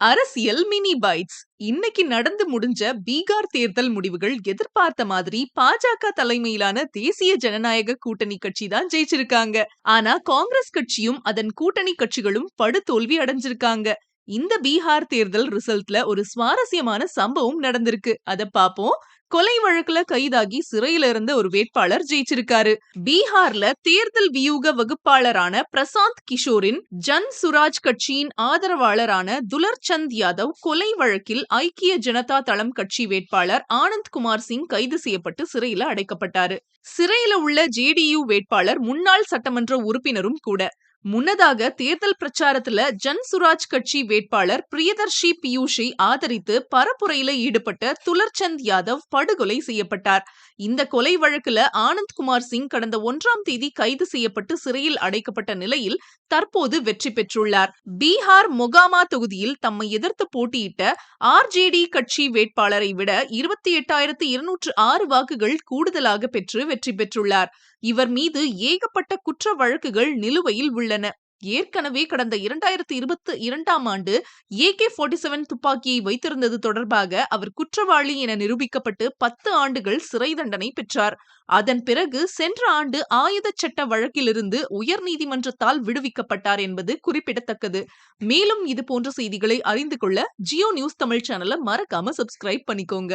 அரசியல் mini bytes இன்னைக்கு நடந்து முடிஞ்ச பீகார் தேர்தல் முடிவுகள் எதிர்பார்த்த மாதிரி பாஜக தலைமையிலான தேசிய ஜனநாயக கூட்டணி கட்சி தான் ஜெயிச்சிருக்காங்க. ஆனா காங்கிரஸ் கட்சியும் அதன் கூட்டணி கட்சிகளும் படுதோல்வி அடைஞ்சிருக்காங்க. இந்த பீகார் தேர்தல் ரிசல்ட்ல ஒரு சுவாரஸ்யமான சம்பவம் நடந்திருக்கு. அத பாப்போம். கொலை வழக்குல கைதாகி சிறையில இருந்த ஒரு வேட்பாளர் ஜெயிச்சிருக்காரு. பீகார்ல தேர்தல் வியூக வகுப்பாளரான பிரசாந்த் கிஷோரின் ஜன் சுராஜ் கட்சியின் ஆதரவாளரான துலர்சந்த் யாதவ் கொலை வழக்கில் ஐக்கிய ஜனதா தளம் கட்சி வேட்பாளர் ஆனந்த் குமார் சிங் கைது செய்யப்பட்டு சிறையில அடைக்கப்பட்டாரு. சிறையில உள்ள ஜேடியு வேட்பாளர் முன்னாள் சட்டமன்ற உறுப்பினரும் கூட. முன்னதாக தேர்தல் பிரச்சாரத்துல ஜன் சுராஜ் கட்சி வேட்பாளர் பிரியதர்ஷி பியூஷை ஆதரித்து பரப்புரையில ஈடுபட்ட துலர்சந்த் யாதவ் படுகொலை செய்யப்பட்டார். இந்த கொலை வழக்குல ஆனந்த் குமார் சிங் கடந்த ஒன்றாம் தேதி கைது செய்யப்பட்டு சிறையில் அடைக்கப்பட்ட நிலையில் தற்போது வெற்றி பெற்றுள்ளார். பீகார் மொகாமா தொகுதியில் தம்மை எதிர்த்து போட்டியிட்ட ஆர்ஜேடி கட்சி வேட்பாளரை விட இருபத்தி எட்டாயிரத்து இருநூற்று ஆறு வாக்குகள் கூடுதலாக பெற்று வெற்றி பெற்றுள்ளார். இவர் மீது ஏகப்பட்ட குற்ற வழக்குகள் நிலுவையில் உள்ளன உள்ளன. ஏற்கனவே கடந்த இரண்டாயிரத்தி இருபத்தி இரண்டாம் ஆண்டு ஏகே ஃபார்ட்டி செவன் துப்பாக்கியை வைத்திருந்தது தொடர்பாக அவர் குற்றவாளி என நிரூபிக்கப்பட்டு பத்து ஆண்டுகள் சிறை தண்டனை பெற்றார். அதன் பிறகு சென்ற ஆண்டு ஆயுத சட்ட வழக்கிலிருந்து உயர் நீதிமன்றத்தால் விடுவிக்கப்பட்டார் என்பது குறிப்பிடத்தக்கது. மேலும் இது போன்ற செய்திகளை அறிந்து கொள்ள ஜியோ நியூஸ் தமிழ் சேனலை மறக்காம சப்ஸ்கிரைப் பண்ணிக்கோங்க.